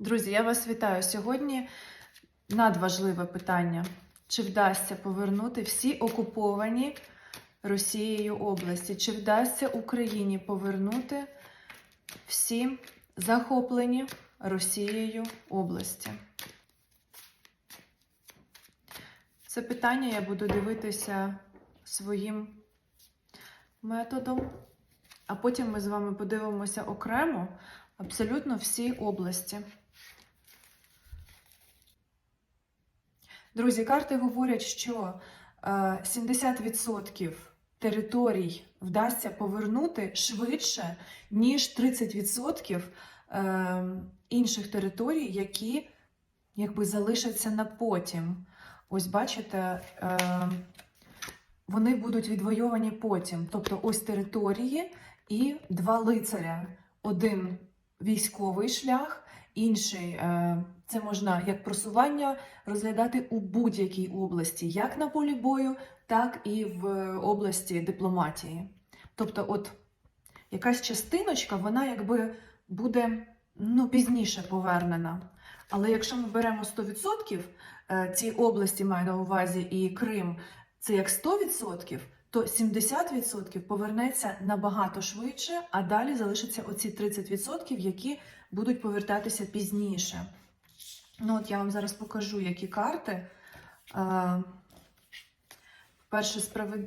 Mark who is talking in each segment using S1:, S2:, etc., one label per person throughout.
S1: Друзі, я вас вітаю. Сьогодні надважливе питання: чи вдасться повернути всі окуповані Росією області? Чи вдасться Україні повернути всі захоплені Росією області? Це питання я буду дивитися своїм методом, а потім ми з вами подивимося окремо абсолютно всі області. Друзі, карти говорять, що е, 70% територій вдасться повернути швидше, ніж 30% е, інших територій, які якби залишаться на потім. Ось бачите, е, вони будуть відвойовані потім. Тобто ось території і два лицаря. Один військовий шлях, інший е, це можна як просування розглядати у будь-якій області, як на полі бою, так і в області дипломатії. Тобто, от якась частиночка, вона якби буде ну, пізніше повернена. Але якщо ми беремо 100%, е, ці області маю на увазі і Крим, це як 100%, то 70% повернеться набагато швидше, а далі залишаться оці 30%, які будуть повертатися пізніше. Ну, от я вам зараз покажу, які карти. Е, Перше, справед...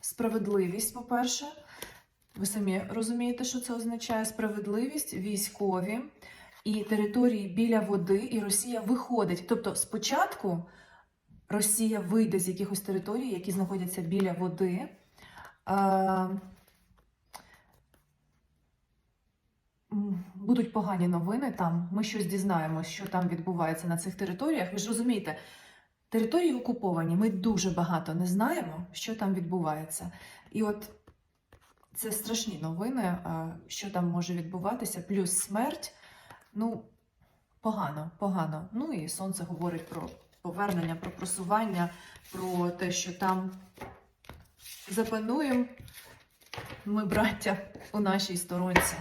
S1: справедливість, по-перше. Ви самі розумієте, що це означає справедливість, військові і території біля води, і Росія виходить. Тобто, спочатку Росія вийде з якихось територій, які знаходяться біля води. Е, Будуть погані новини там. Ми щось дізнаємося, що там відбувається на цих територіях. Ви ж розумієте, території окуповані. Ми дуже багато не знаємо, що там відбувається. І от це страшні новини, е, що там може відбуватися, плюс смерть. Ну, погано, погано. Ну і сонце говорить про повернення, про просування, про те, що там запануємо ми, браття, у нашій сторонці.